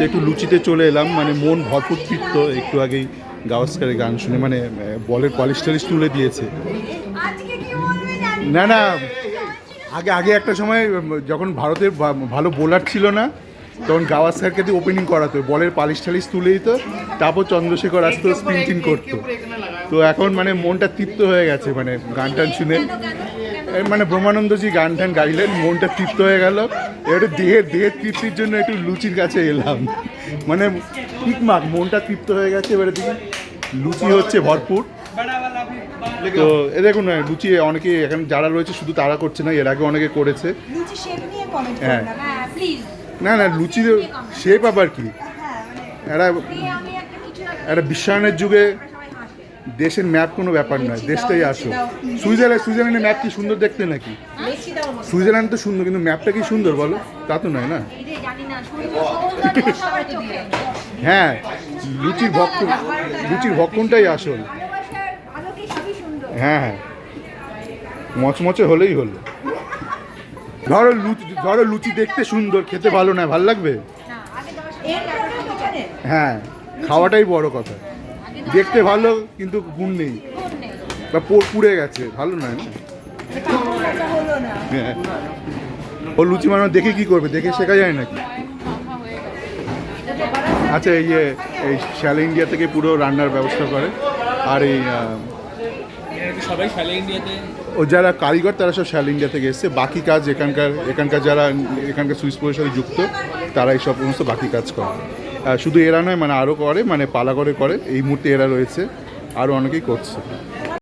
তো একটু লুচিতে চলে এলাম মানে মন ভরপুর ফিরত একটু আগেই গাওয়াস্কারের গান শুনে মানে বলের পলিশ টলিশ তুলে দিয়েছে। আজকে কি বলবে জানি না। না আগে আগে একটা সময় যখন ভারতের ভালো বোলার ছিল না তখন গাওয়াস্কারকে দিয়ে ওপেনিং করাতো বলের পালিশ টালিশ তুলে দিত তারপর চন্দ্রশেখর আসতো স্পিন টিন করতো। তো এখন মানে মনটা তৃপ্ত হয়ে গেছে মানে গান টান শুনে। মানে ব্রহ্মানন্দজি গান টান গাইলেন মনটা তৃপ্ত হয়ে গেল। এবারে দেহের দেহের তৃপ্তির জন্য একটু লুচির কাছে এলাম। মানে ঠিকমাক মনটা তৃপ্ত হয়ে গেছে এবারে দিকে লুচি হচ্ছে ভরপুর। তো এ দেখুন না লুচি অনেকে এখন যারা রয়েছে শুধু তারা করছে না এর আগে অনেকে করেছে। হ্যাঁ। করলাম হ্যাঁ না না লুচি শেপ আবার কি? হ্যাঁ মানে এরা একটা একটা বিশ্বায়নের যুগে দেশের ম্যাপ কোনো ব্যাপার নয় দেশটাই আসো সুইজারল্যান্ড সুইজারল্যান্ডের ম্যাপ কি সুন্দর দেখতে নাকি? সুইজারল্যান্ড তো সুন্দর কিন্তু ম্যাপটা কি সুন্দর বলো? তা তো নয় না? হ্যাঁ লুচির ভক্ষণ লুচির ভক্ষণটাই আসল ভালোবাসার আলোকে সবই সুন্দর হ্যাঁ হ্যাঁ মচমচে হলেই হলো। ধরো লুচি ধরো লুচি দেখতে সুন্দর খেতে ভালো না ভালো লাগবে? হ্যাঁ খাওয়াটাই বড় কথা। দেখতে ভালো কিন্তু গুণ নেই। বা পুড়ে গেছে ভালো না? হ্যাঁ। ও লুচি মানুষ দেখে কি করবে? দেখে শেখা যায় নাকি? আচ্ছা এই যে এই শ্যাল ইন্ডিয়া থেকে পুরো রান্নার ব্যবস্থা করে। আর এই সবাই ইন্ডিয়াতে? ও যারা কারিগর তারা সব শ্যাল ইন্ডিয়া থেকে এসছে। বাকি কাজ এখানকার এখানকার যারা এখানকার সুইচ সাথে যুক্ত তারা এই সব সমস্ত বাকি কাজ করে। শুধু এরা নয় মানে আরও করে মানে পালা করে করে। এই মুহূর্তে এরা রয়েছে, আরও অনেকেই করছে।